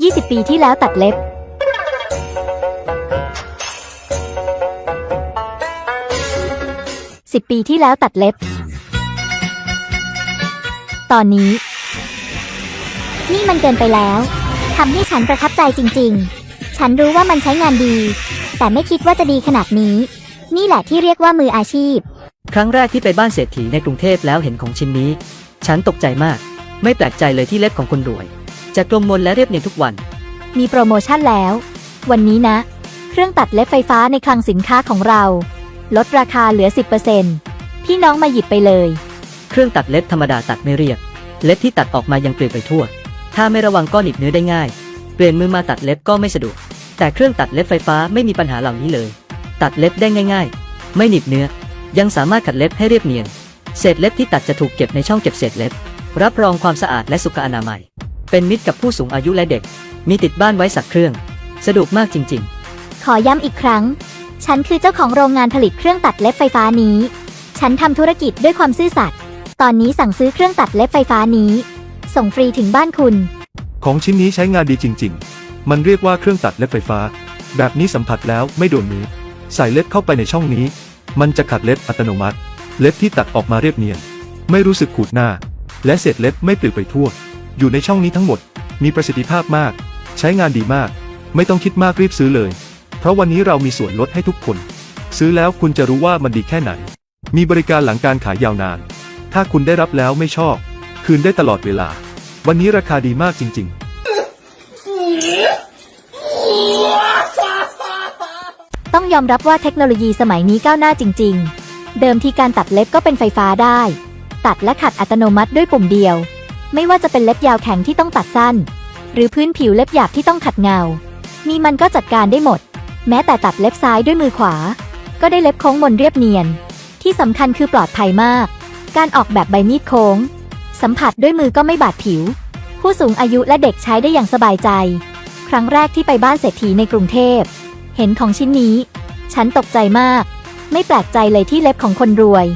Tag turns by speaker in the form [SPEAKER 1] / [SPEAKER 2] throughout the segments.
[SPEAKER 1] 20 ปีที่แล้วตัดเล็บ 10 ปีที่แล้วตัดเล็บ ตอนนี้
[SPEAKER 2] นี่มันเกินไปแล้ว ทำให้ฉันประทับใจจริง ๆ ฉันรู้ว่ามันใช้งานดี แต่ไม่คิดว่าจะดีขนาดนี้ นี่แหละที่เรียกว่ามืออาชีพ
[SPEAKER 3] ครั้งแรกที่ไปบ้านเศรษฐีในกรุงเทพแล้วเห็นของชิ้นนี้ ฉันตกใจมาก ไม่แปลกใจเลยที่เล็บของคนรวย จะกลมมนและเรียบเนียนทุกวัน
[SPEAKER 1] มีโปรโมชั่นแล้ว วันนี้นะ เครื่องตัดเล็บไฟฟ้าในคลังสินค้าของเรา ลดราคาเหลือ 10%พี่น้องมาหยิบไปเลย
[SPEAKER 3] เครื่องตัดเล็บธรรมดาตัดไม่เรียบ เล็บที่ตัดออกมายังเปลี่ยนไปทั่ว ถ้าไม่ระวังก็หนีบเนื้อได้ง่าย เปลี่ยนมือมาตัดเล็บก็ไม่สะดวก แต่เครื่องตัดเล็บไฟฟ้าไม่มีปัญหาเหล่านี้เลย ตัดเล็บได้ง่าย ๆ ไม่หนีบเนื้อ ยังสามารถขัดเล็บให้เรียบเนียน เศษเล็บที่ตัดจะถูกเก็บในช่องเก็บเศษเล็บ รับรองความสะอาดและสุขอนามัย เป็นมิตรกับผู้สูงอายุและเด็ก มีติดบ้านไว้สักเครื่อง สะดวกมากจริงๆ
[SPEAKER 2] ขอย้ำอีกครั้ง ฉันคือเจ้าของโรงงานผลิตเครื่องตัดเล็บไฟฟ้านี้ ฉันทำธุรกิจด้วยความซื่อสัตย์ ตอนนี้สั่งซื้อเครื่องตัดเล็บไฟฟ้านี้ ส่งฟรีถึงบ้านคุณ
[SPEAKER 4] ของชิ้นนี้ใช้งานดีจริง ๆ มันเรียกว่าเครื่องตัดเล็บไฟฟ้า แบบนี้สัมผัสแล้วไม่โดนมือ ใส่เล็บเข้าไปในช่องนี้ มันจะขัดเล็บอัตโนมัติ เล็บที่ตัดออกมาเรียบเนียน ไม่รู้สึกขูดหน้า และเศษเล็บไม่ปลิวไปทั่ว อยู่ในช่องนี้ทั้งหมด มีประสิทธิภาพมาก ใช้งานดีมาก ไม่ต้องคิดมากรีบซื้อเลย เพราะวันนี้เรามีส่วนลดให้ทุกคน ซื้อแล้วคุณจะรู้ว่ามันดีแค่ไหน มีบริการหลังการขายยาวนาน ถ้าคุณได้รับแล้วไม่ชอบ คืนได้ตลอดเวลา วันนี้ราคาดีมากจริง ๆ
[SPEAKER 1] ต้องยอมรับว่าเทคโนโลยีสมัยนี้ก้าวหน้าจริง ๆ เดิมทีการตัดเล็บก็เป็นไฟฟ้าได้ ตัดและขัดอัตโนมัติด้วยปุ่มเดียว ไม่ว่าจะเป็นเล็บยาวแข็งที่ต้องตัดสั้น หรือพื้นผิวเล็บหยาบที่ต้องขัดเงา นี่มันก็จัดการได้หมด แม้แต่ตัดเล็บซ้ายด้วยมือขวา ก็ได้เล็บโค้งมนเรียบเนียน ที่สำคัญคือปลอดภัยมาก การออกแบบใบมีดโค้ง สัมผัสด้วยมือก็ไม่บาดผิว ผู้สูงอายุและเด็กใช้ได้อย่างสบายใจ ครั้งแรกที่ไปบ้านเศรษฐีในกรุงเทพ เห็นของชิ้นนี้ ฉันตกใจมาก ไม่แปลกใจเลยที่เล็บของคนรวย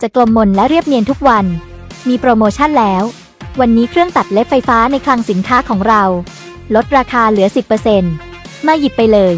[SPEAKER 1] จะกลมมนและเรียบเนียนทุกวัน มีโปรโมชั่นแล้ว วันนี้เครื่องตัดเล็บไฟฟ้าในคลังสินค้าของเรา ลดราคาเหลือ 10%มาหยิบไปเลย